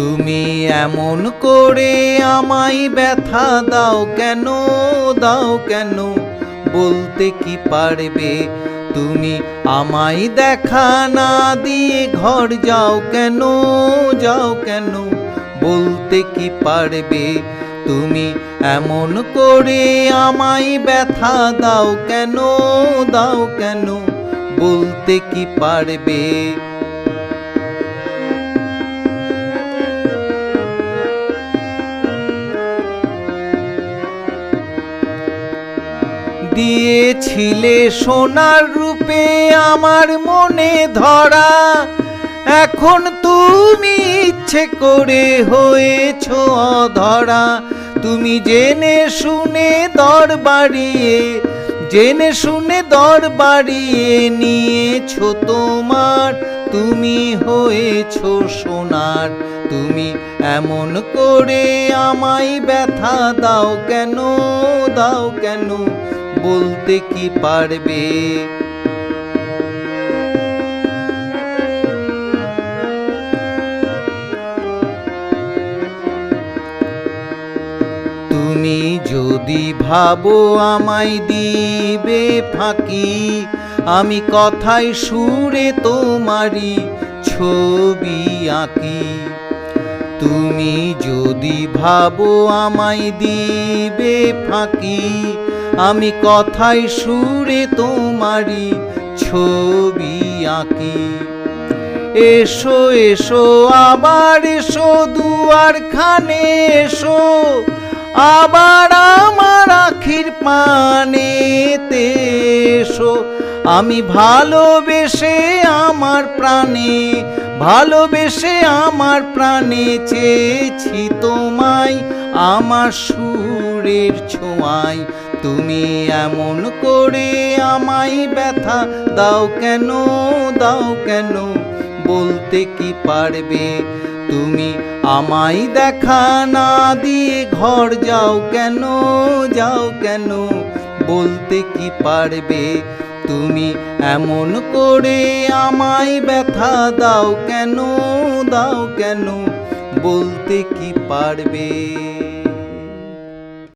তুমি এমন করে আমায় ব্যথা দাও কেন দাও কেন? বলতে কি পারবে? তুমি আমায় দেখা না দিয়ে ঘর যাও কেন যাও কেন? বলতে কি পারবে? তুমি এমন করে আমায় ব্যথা দাও কেন দাও কেন? বলতে কি পারবে? দিয়েছিলে সোনার রূপে আমার মনে ধরা। এখন তুমি ইচ্ছে করে হয়েছ ধরা তুমি জেনে শুনে দর বাড়িয়ে, জেনে শুনে দর বাড়িয়ে নিয়েছ তোমার। তুমি হয়েছ সোনার, তুমি এমন করে আমায় ব্যথা দাও কেন দাও কেন? বলতে কি পারবে? তুমি যদি ভাবো আমায় দিবে ফাঁকি, আমি কথায় সুরে তোমারি ছবি আঁকি। তুমি যদি ভাবো আমায় দিবে ফাঁকি আমি কথায় সুরে তোমারি ছবি আঁকি। এসো এসো, আবার এসো দুয়ার খানে এসো, আবার আমার আখির পানেতে এসো। আমি ভালোবেসে আমার প্রাণে, ভালোবেসে আমার প্রাণে চেয়েছি তোমায়। আমার সুরের ছোঁয়ায় তুমি এমন করে আমায় ব্যথা দাও কেন দাও কেন? বলতে কি পারবে? তুমি আমায় দেখা না দিয়ে ঘর যাও কেন যাও কেন? বলতে কি পারবে? তুমি এমন করে আমায় ব্যথা দাও কেন দাও কেন? বলতে কি পারবে?